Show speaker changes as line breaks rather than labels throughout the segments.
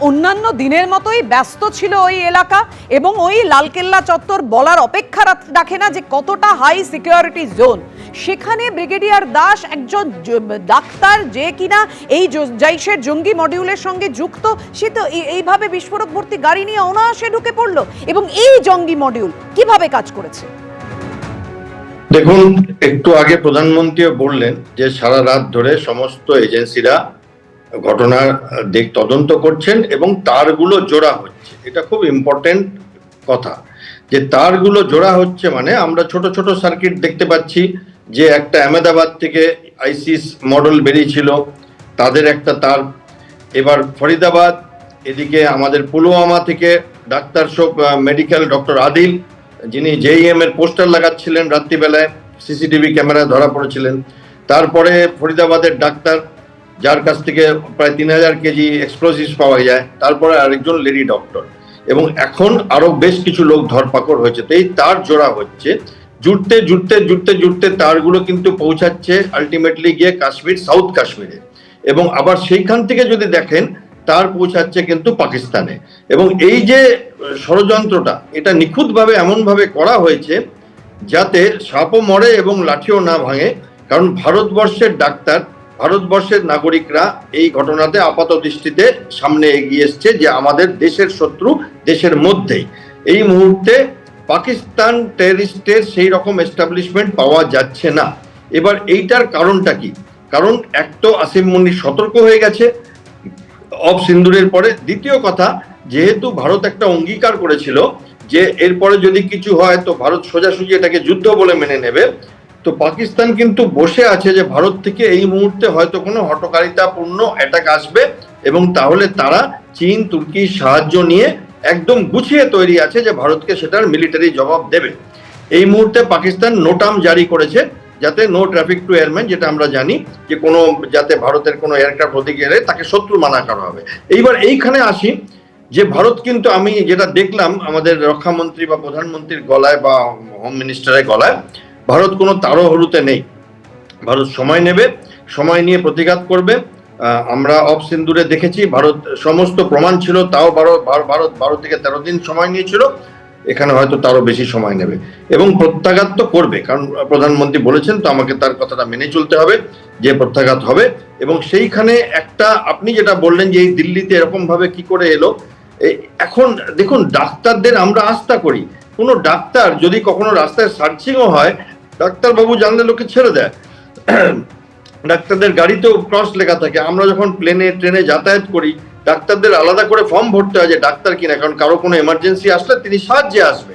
অন্যান্য দিনের মতোই ব্যস্ত ছিল ওই এলাকা এবং ওই লালকেল্লা চত্বর বলার অপেক্ষা রাখ- না যে কতটা হাই সিকিউরিটি জোন সেখানে ব্রিগেডিয়ার দাস একজন ডাক্তার যে কিনা এই জ- জৈশের জঙ্গি মডিউলের সঙ্গে যুক্ত, সে তো এই- এইভাবে বিস্ফোরক ভর্তি গাড়ি নিয়ে অনায়াসে ঢুকে পড়ল এবং এই জঙ্গি মডিউল কীভাবে কাজ করেছে?
দেখুন, একটু আগে প্রধানমন্ত্রীও বললেন যে সারা রাত ধরে সমস্ত এজেন্সিরা ঘটনার দিক তদন্ত করছেন এবং তারগুলো জোড়া হচ্ছে। এটা খুব ইম্পর্টেন্ট কথা। যে তারগুলো জোড়া হচ্ছে মানে আমরা ছোট ছোট সার্কিট দেখতে পাচ্ছি যে একটা আহমেদাবাদ থেকে আইসিস মডেল বেরিয়েছিল, তাদের একটা তার। এবার ফরিদাবাদ, এদিকে আমাদের পুলওয়ামা থেকে ডাক্তার সব মেডিকেল ডক্টর আদিল, যিনি জেইএম এর পোস্টার লাগাচ্ছিলেন রাত্রিবেলায় সিসিটিভি ক্যামেরায় ধরা পড়েছিলেন। তারপরে ফরিদাবাদের ডাক্তার যার কাছ থেকে প্রায় তিন হাজার কেজি এক্সপ্লোসিভ পাওয়া যায়, তারপরে আরেকজন লেডি ডক্টর এবং এখন আরও বেশ কিছু লোক ধরপাকড় হয়েছে। তো এই তার জোড়া হচ্ছে। জুটতে জুটতে জুটতে জুড়তে তারগুলো কিন্তু পৌঁছাচ্ছে আলটিমেটলি গিয়ে কাশ্মীর সাউথ কাশ্মীরে। এবং আবার সেইখান থেকে যদি দেখেন, তার পৌঁছাচ্ছে কিন্তু পাকিস্তানে। এবং এই যে ষড়যন্ত্রটা, এটা নিখুঁতভাবে এমনভাবে করা হয়েছে যাতে সাপও মরে এবং লাঠিও না ভাঙে, কারণ ভারতবর্ষের ডাক্তার ভারতবর্ষের নাগরিকরা এই ঘটনাতে আপাত দৃষ্টিতে সামনে এগিয়ে এসছে যে আমাদের দেশের শত্রু দেশের মধ্যেই। এই মুহূর্তে পাকিস্তান টেরিস্টের সেই রকম এস্টাবলিশমেন্ট পাওয়া যাচ্ছে না। এবার এইটার কারণটা কি? কারণ এক তো আসিম মুনির সতর্ক হয়ে গেছে অফ সিন্দুরের পরে। দ্বিতীয় কথা, যেহেতু ভারত একটা অঙ্গীকার করেছিল যে এরপরে যদি কিছু হয় তো ভারত সোজাসুজি এটাকে যুদ্ধ বলে মেনে নেবে। তো পাকিস্তান কিন্তু বসে আছে যে ভারত থেকে এই মুহূর্তে হয়তো কোনো হটকারিতাপূর্ণ অ্যাটাক আসবে এবং তাহলে তারা চীন তুর্কির সাহায্য নিয়ে একদম গুছিয়ে তৈরি আছে যে ভারতকে সেটার মিলিটারি জবাব দেবে। এই মুহূর্তে পাকিস্তান নোটাম জারি করেছে যাতে নো ট্রাফিক টু এয়ারম্যান যেটা আমরা জানি যে কোনো, যাতে ভারতের কোনো এয়ারক্রাফট ওদিকে এলে তাকে শত্রু মানা করা হবে। এইবার এইখানে আসি যে ভারত কিন্তু আমি যেটা দেখলাম আমাদের রক্ষামন্ত্রী বা প্রধানমন্ত্রীর গলায় বা হোম মিনিস্টারের গলায় ভারত কোনো তারো হরুতে নেই। ভারত সময় নেবে, সময় নিয়ে প্রতিঘাত করবে। আমরা অফ সিন্দুরে দেখেছি, ভারত সমস্ত প্রমাণ ছিল, তাও ভারত ভারত বারো থেকে তেরো দিন সময় নিয়েছিল, এখানে হয়তো তারও বেশি সময় নেবে। এবং প্রত্যাঘাত তো করবে, কারণ প্রধানমন্ত্রী বলেছেন, তো আমাকে তার কথাটা মেনে চলতে হবে, যে প্রত্যাঘাত হবে। এবং সেইখানে একটা, আপনি যেটা বললেন যে এই দিল্লিতে এরকম ভাবে কি করে এলো এখন দেখুন, ডাক্তারদের আমরা আস্থা করি। কোনো ডাক্তার যদি কখনো রাস্তায় সার্চিংও হয় ডাক্তারবাবু জানলে লোকে ছেড়ে দেয়। ডাক্তারদের গাড়িতেও ক্রস লেখা থাকে। আমরা যখন প্লেনে ট্রেনে যাতায়াত করি, ডাক্তারদের আলাদা করে ফর্ম ভরতে হয় যে ডাক্তার কিনা, কারণ কারও কোনো এমার্জেন্সি আসলে তিনি সাহায্যে আসবে।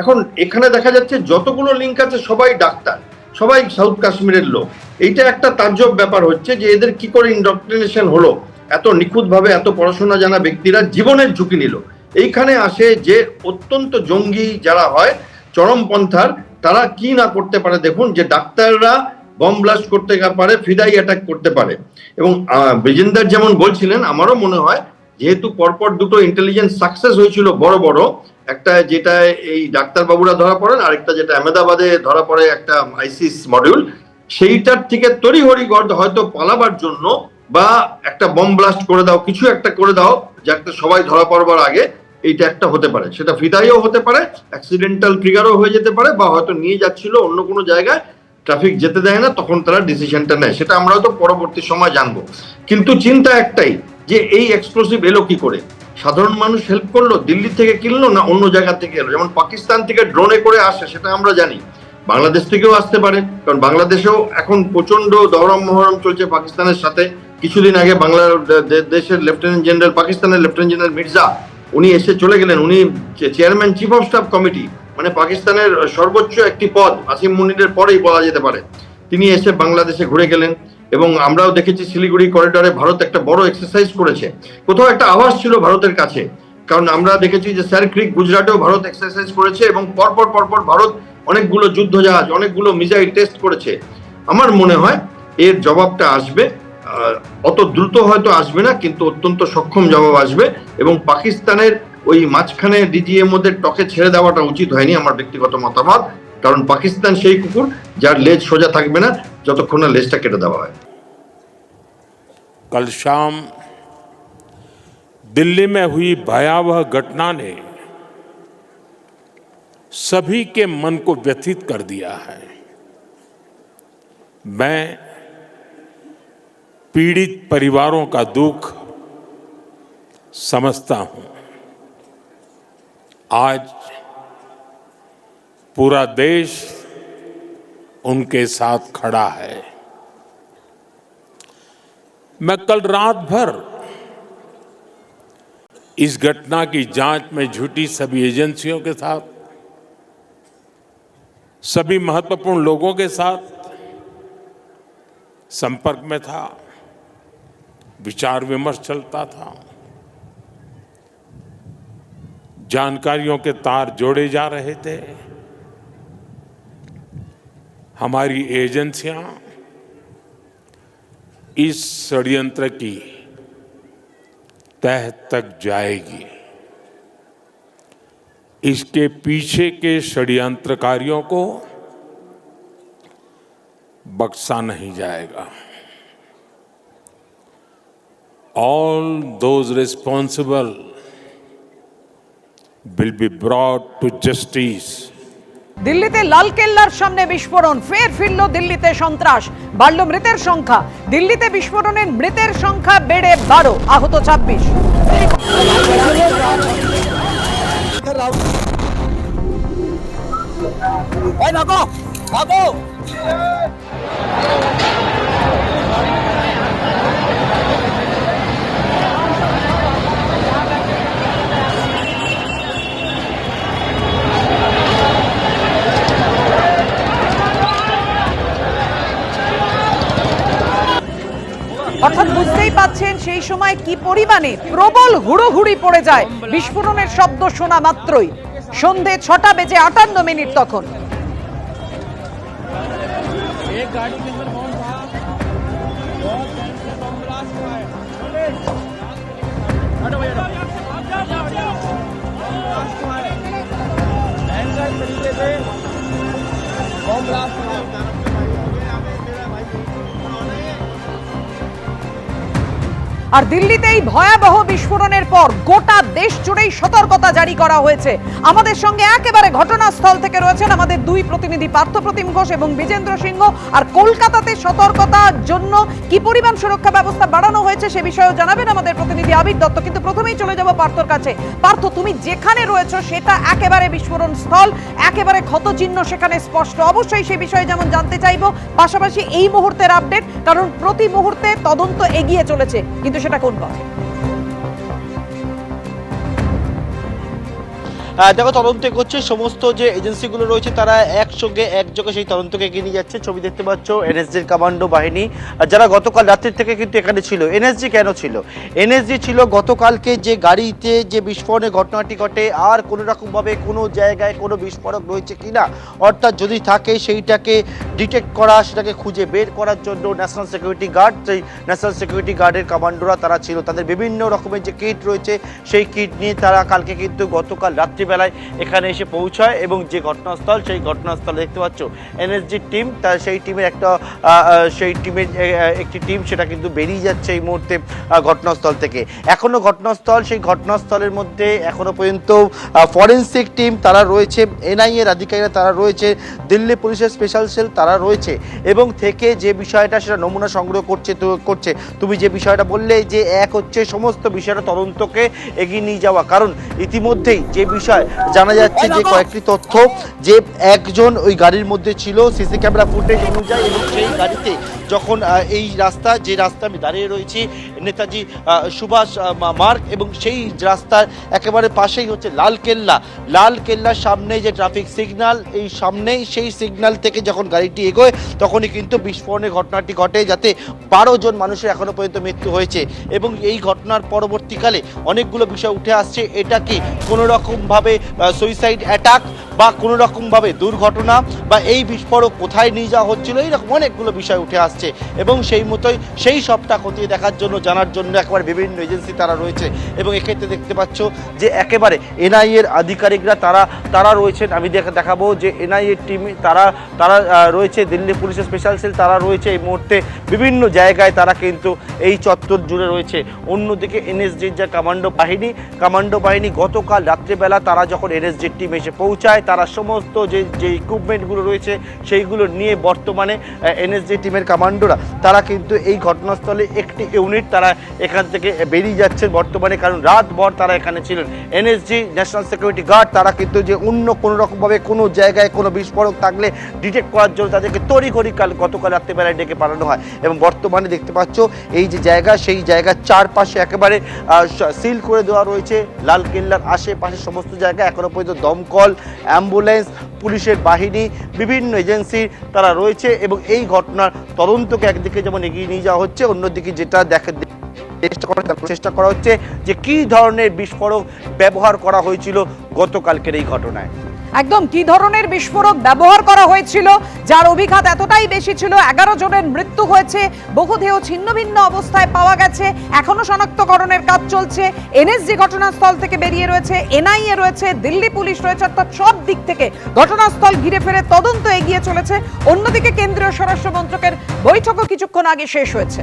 এখন এখানে দেখা যাচ্ছে যতগুলো লিঙ্ক আছে, সবাই ডাক্তার, সবাই সাউথ কাশ্মীরের লোক। এইটা একটা তাজ্জব ব্যাপার হচ্ছে যে এদের কি করে ইন্ডক্ট্রিনেশন হলো? এত নিখুঁতভাবে এত পড়াশোনা জানা ব্যক্তিরা জীবনের ঝুঁকি নিল। এইখানে আসে যে অত্যন্ত জঙ্গি যারা হয়, চরমপন্থার তারা কি না করতে পারে দেখুন যে ডাক্তাররা বম ব্লাস্ট করতে পারে ফিদাই অ্যাটাক করতে পারে। এবং আহ, ব্রিজেন্দার যেমন বলছিলেন আমারও মনে হয় যেহেতু পরপর দুটো ইন্টেলিজেন্স সাকসেস হয়েছিল বড় বড় একটা যেটা এই ডাক্তারবাবুরা ধরা পড়েন আরেকটা যেটা আহমেদাবাদে ধরা পড়ে একটা আইসিস মডিউল সেইটার থেকে তড়িহড়ি গড় হয়তো পালাবার জন্য বা একটা বম ব্লাস্ট করে দাও কিছু একটা করে দাও যাতে সবাই ধরা পড়বার আগে এইটা একটা হতে পারে। সেটা ফিদাইও হতে পারে অ্যাক্সিডেন্টাল ট্রিগারও হয়ে যেতে পারে বা হয়তো নিয়ে যাচ্ছিল অন্য কোনো জায়গায় ট্রাফিক যেতে দেয় না, তখন তারা ডিসিশনটা নেয়। সেটা আমরা হয়তো পরবর্তী সময় জানব। কিন্তু চিন্তা একটাই যে এই এক্সপ্লোসিভ এলো কি করে? সাধারণ মানুষ হেল্প করল, দিল্লি থেকে কিনলো না অন্য জায়গা থেকে এলো? যেমন পাকিস্তান থেকে ড্রোনে করে আসে, সেটা আমরা জানি। বাংলাদেশ থেকেও আসতে পারে, কারণ বাংলাদেশেও এখন প্রচণ্ড দহরম মহরম চলছে পাকিস্তানের সাথে। কিছুদিন আগে বাংলার দে- দে- দেশের লেফটেন্যান্ট জেনারেল পাকিস্তানের লেফটেন্যান্ট জেনারেল মির্জা উনি এসে চলে গেলেন। উনি chairman chief of staff committee মানে পাকিস্তানের সর্বোচ্চ একটি পদ, আসিম মুনিরের পরেই বলা যেতে পারে। তিনি এসে বাংলাদেশে ঘুরে গেলেন এবং আমরাও দেখেছি শিলিগুড়ি করিডরে ভারত একটা বড় এক্সারসাইজ করেছে। কোথাও একটা আভাস ছিল ভারতের কাছে, কারণ আমরা দেখেছি যে স্যার ক্রিক গুজরাটেও ভারত এক্সারসাইজ করেছে এবং পরপর পরপর ভারত অনেকগুলো যুদ্ধ জাহাজ অনেকগুলো মিসাইল টেস্ট করেছে। আমার মনে হয় এর জবাবটা আসবে অত দ্রুত হয়তো আসবে না কিন্তু অত্যন্ত সক্ষম জবাব আসবে এবং পাকিস্তানের ওই মাঝখানে ডিজিএর মধ্যে টকে ছেড়ে দেওয়াটা উচিত হয়নি আমার ব্যক্তিগত মতামত কারণ পাকিস্তান সেই কুকুর যার লেজ সোজা থাকবে না যতক্ষণ না লেজটা কেটে দেওয়া হয়
कल शाम दिल्ली में हुई भयावह घटना ने सभी के मन को व्यथित कर दिया है मैं पीड़ित परिवारों का दुख समझता हूँ। आज पूरा देश उनके साथ खड़ा है। मैं कल रात भर इस घटना की जाँच में जुटी सभी एजेंसियों के साथ, सभी महत्वपूर्ण लोगों के साथ संपर्क में था। विचार विमर्श चलता था। जानकारियों के तार जोड़े जा रहे थे। हमारी एजेंसियाँ इस षड्यंत्र की तह तक जाएगी। इसके पीछे के षड्यंत्रकारियों को बक्सा नहीं जाएगा। All those responsible will be brought to justice.
দিল্লিতে লাল কেল্লার সামনে বিস্ফোরণ ফের ফিরল দিল্লিতে সন্ত্রাস বাড়ল মৃতের সংখ্যা। দিল্লিতে বিস্ফোরণের মৃতের সংখ্যা বেড়ে বারো আহত ছাব্বিশ।
ভাই ভাগো ভাগো
অর্থাৎ বুঝতেই পাচ্ছেন সেই সময় কি পরিমাণে প্রবল হুড়োহুড়ি পড়ে যায় বিস্ফোরণের শব্দ শোনা মাত্রই সন্ধে ছটা বেজে আটান্ন মিনিট তখন
एक गाड़ी के अंदर
আর দিল্লিতে এই ভয়াবহ বিস্ফোরণের পর গোটা দেশ জুড়েই সতর্কতা জারি করা হয়েছে। আমাদের সঙ্গে একেবারে ঘটনাস্থল থেকে রয়েছেন আমাদের দুই প্রতিনিধি, পার্থ প্রতিম ঘোষ এবং বিজেন্দ্র সিংহ। আর কলকাতাতে সতর্কতার জন্য কি পরিমাণ সুরক্ষা ব্যবস্থা বাড়ানো হয়েছে সে বিষয়েও জানাবেন আমাদের প্রতিনিধি আবির দত্ত। কিন্তু প্রথমেই চলে যাব পার্থর কাছে। পার্থ, তুমি যেখানে রয়েছো সেটা একেবারে বিস্ফোরণ স্থল, একেবারে ক্ষতচিহ্ন সেখানে স্পষ্ট। অবশ্যই সে বিষয়ে যেমন জানতে চাইব, পাশাপাশি এই মুহূর্তের আপডেট কারণ প্রতি মুহূর্তে তদন্ত এগিয়ে চলেছে। কিন্তু সেটা কোন পথে?
দেখো তদন্ত করছে, সমস্ত যে এজেন্সিগুলো রয়েছে তারা একসঙ্গে একযোগে সেই তদন্তকে এগিয়ে নিয়ে যাচ্ছে। ছবি দেখতে পাচ্ছ এনএসজির কমান্ডো বাহিনী যারা গতকাল রাত্রির থেকে কিন্তু এখানে ছিল। এনএসজি কেন ছিল? এনএসজি ছিল গতকালকে যে গাড়িতে যে বিস্ফোরণের ঘটনাটি ঘটে, আর কোনো রকমভাবে কোনো জায়গায় কোনো বিস্ফোরক রয়েছে কিনা, অর্থাৎ যদি থাকে সেইটাকে ডিটেক্ট করা, সেটাকে খুঁজে বের করার জন্য ন্যাশনাল সিকিউরিটি গার্ড সেই ন্যাশনাল সিকিউরিটি গার্ডের কমান্ডোরা তারা ছিল। তাদের বিভিন্ন রকমের যে কিট রয়েছে, সেই কিট নিয়ে তারা কালকে কিন্তু গতকাল রাত্রিবেলায় এখানে এসে পৌঁছায় এবং যে ঘটনাস্থল, সেই ঘটনাস্থল দেখতে পাচ্ছ এনএসজি টিম তার সেই টিমের একটা সেই টিমের একটি টিম সেটা কিন্তু বেরিয়ে যাচ্ছে এই মুহূর্তে ঘটনাস্থল থেকে। এখনও ঘটনাস্থল, সেই ঘটনাস্থলের মধ্যে এখনও পর্যন্ত ফরেন্সিক টিম তারা রয়েছে এনআইএর আধিকারিকরা তারা রয়েছে, দিল্লি পুলিশের স্পেশাল সেল তারা রয়েছে, এবং থেকে যে বিষয়টা সেটা নমুনা সংগ্রহ করছে করছে। তুমি যে বিষয়টা বললে যে এক হচ্ছে সমস্ত বিষয়টা তদন্তকে এগিয়ে নিয়ে যাওয়া। কারণ ইতিমধ্যেই যে বিষয় জানা যাচ্ছে যে কয়েকটি তথ্য যে একজন ওই গাড়ির মধ্যে ছিল সিসি ক্যামেরা ফুটেজ অনুযায়ী এবং সেই গাড়িতে যখন এই রাস্তা, যে রাস্তা আমি দাঁড়িয়ে রয়েছি, নেতাজি সুভাষ মার্গ এবং সেই রাস্তার একেবারে পাশেই হচ্ছে লাল কেল্লা। লাল কেল্লার সামনে যে ট্রাফিক সিগনাল এই সামনেই সেই সিগন্যাল থেকে যখন গাড়িটি এগোয়, তখনই কিন্তু বিস্ফোরণের ঘটনাটি ঘটে যাতে বারো জন মানুষের এখনও পর্যন্ত মৃত্যু হয়েছে। এবং এই ঘটনার পরবর্তীকালে অনেকগুলো বিষয় উঠে আসছে। এটা কি কোনো রকমভাবে সুইসাইড অ্যাটাক বা কোনো রকমভাবে দুর্ঘটনা বা এই বিস্ফোরক কোথায় নিয়ে যাওয়া হচ্ছিল, এইরকম অনেকগুলো বিষয় উঠে আসছে। এবং সেই মতোই সেই সবটা খতিয়ে দেখার জন্য, জানার জন্য একবার বিভিন্ন এজেন্সি তারা রয়েছে। এবং এক্ষেত্রে দেখতে পাচ্ছ যে একেবারে এনআইএর আধিকারিকরা তারা তারা রয়েছেন। আমি দেখা, দেখাবো যে এনআইএর টিম তারা তারা রয়েছে। দিল্লি পুলিশের স্পেশাল সেল তারা রয়েছে। এই মুহূর্তে বিভিন্ন জায়গায় তারা কিন্তু এই চত্বর জুড়ে রয়েছে। অন্যদিকে এনএসজির যা কমান্ডো বাহিনী কমান্ডো বাহিনী গতকাল রাত্রেবেলা তারা যখন এনএসজির টিম এসে পৌঁছায় তারা সমস্ত যে যে ইকুইপমেন্টগুলো রয়েছে সেইগুলো নিয়ে বর্তমানে এনএসজি টিমের কমান্ডোরা তারা কিন্তু এই ঘটনাস্থলে একটি ইউনিট তারা এখান থেকে বেরিয়ে যাচ্ছেন বর্তমানে, কারণ রাত রাতভর তারা এখানে ছিলেন। এনএসজি ন্যাশনাল সিকিউরিটি গার্ড তারা কিন্তু যে অন্য কোনো রকমভাবে কোনো জায়গায় কোনো বিস্ফোরক থাকলে ডিটেক্ট করার জন্য তাদেরকে তড়িঘড়ি কাল গতকাল রাত্রেবেলায় ডেকে পাঠানো হয়। এবং বর্তমানে দেখতে পাচ্ছ, এই যে জায়গা, সেই জায়গার চারপাশে একেবারে সিল করে দেওয়া রয়েছে। লাল কেল্লার আশেপাশে সমস্ত জায়গা, এখনও পর্যন্ত দমকল অ্যাম্বুলেন্স, পুলিশের বাহিনী, বিভিন্ন এজেন্সি তারা রয়েছে এবং এই ঘটনার তদন্তকে একদিকে যেমন এগিয়ে নিয়ে যাওয়া হচ্ছে, অন্যদিকে যেটা দেখা চেষ্টা করা চেষ্টা করা হচ্ছে যে কি ধরনের বিস্ফোরক ব্যবহার করা হয়েছিল গতকালকের এই ঘটনায়।
একদম কি ধরনের বিস্ফোরক ব্যবহার করা হয়েছিল? যার অভিঘাত এতটাই বেশি ছিল, এগারো জনের মৃত্যু হয়েছে, বহুদেহ ছিন্ন ভিন্ন অবস্থায় পাওয়া গেছে, এখনও শনাক্তকরণের কাজ চলছে। এনএসজি ঘটনাস্থল থেকে বেরিয়ে রয়েছে এনআইএ রয়েছে, দিল্লি পুলিশ রয়েছে, অর্থাৎ সব দিক থেকে ঘটনাস্থল ঘিরে ফেরে তদন্ত এগিয়ে চলেছে। অন্যদিকে কেন্দ্রীয় স্বরাষ্ট্র মন্ত্রকের বৈঠকও কিছুক্ষণ আগে শেষ হয়েছে।